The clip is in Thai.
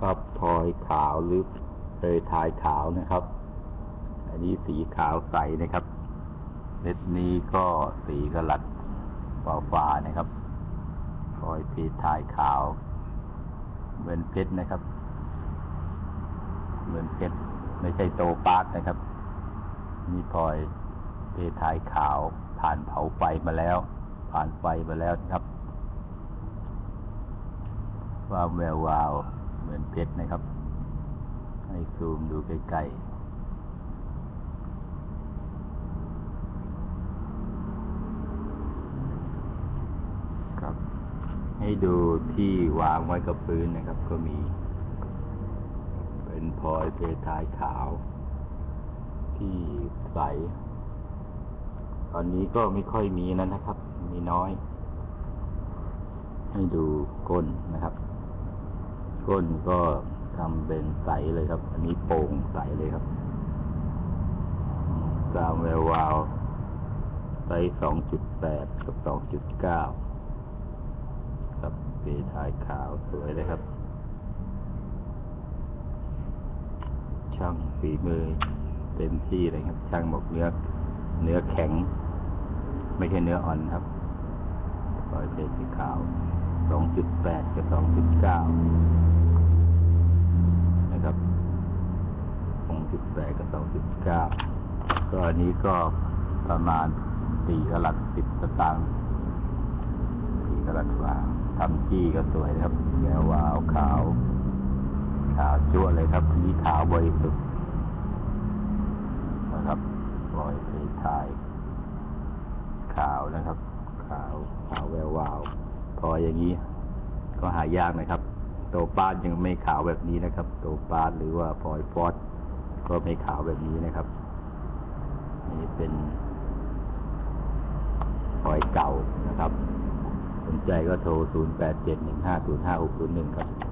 ครับพลอยขาวหรือเลยทายขาวนะครับ อันนี้สีขาวใสนะครับเม็ดนี้ก็สีกระหลัดฟ้าฟ้านะครับพลอยเพทายขาว เหมือนเพชรนะครับ เหมือนเพชรไม่ใช่โตปาร์ตนะครับนี่พลอยเพทายขาว ผ่านเผาไฟมาแล้ว ผ่านไฟมาแล้วนะครับว่าแวววาว มือนเพชรนะครับ ให้ซูมดูใกล้ๆครับ ให้ดูที่วางไว้กับพื้นนะครับ ก็มี เป็นพลอยเพทายขาว ที่ใส ตอนนี้ก็ไม่ค่อยมีแล้วนะครับ มีน้อย ให้ดูก้นนะครับ ก้นก็ทำเป็นใสเลยครับ อันนี้โป่งใสเลยครับตามแวววาวไซส์สองจุดแปดกับสองจุดเก้ากับเพทายขาวสวยเลยครับ ช่างฝีมือเต็มที่เลยครับ ช่างบอกเนื้อเนื้อแข็ง ไม่ใช่เนื้ออ่อนครับรอยเพชรสีขาว 2.8 กับ 2.9 นะครับ 2.8 กับ 2.9 ก็อันนี้ก็ประมาณ 4กะลัด10สตางค์4กลัดกว่าทำจี้ก็สวยนะครับแวววาวขาว ขาวจั่วเลยครับอันนี้ขาวบริสุทธิ์นะครับรอยเพทาย ขาวนะครับ ขาวขาวแวววาว พออย่างนี้ ก็หายากนะครับ โตปาดยังไม่ขาวแบบนี้นะครับ โตปาดหรือว่าพลอยฟอสก็ไม่ขาวแบบนี้นะครับ นี่เป็นพลอยเก่านะครับ สนใจก็โทร 0871505601 ครับ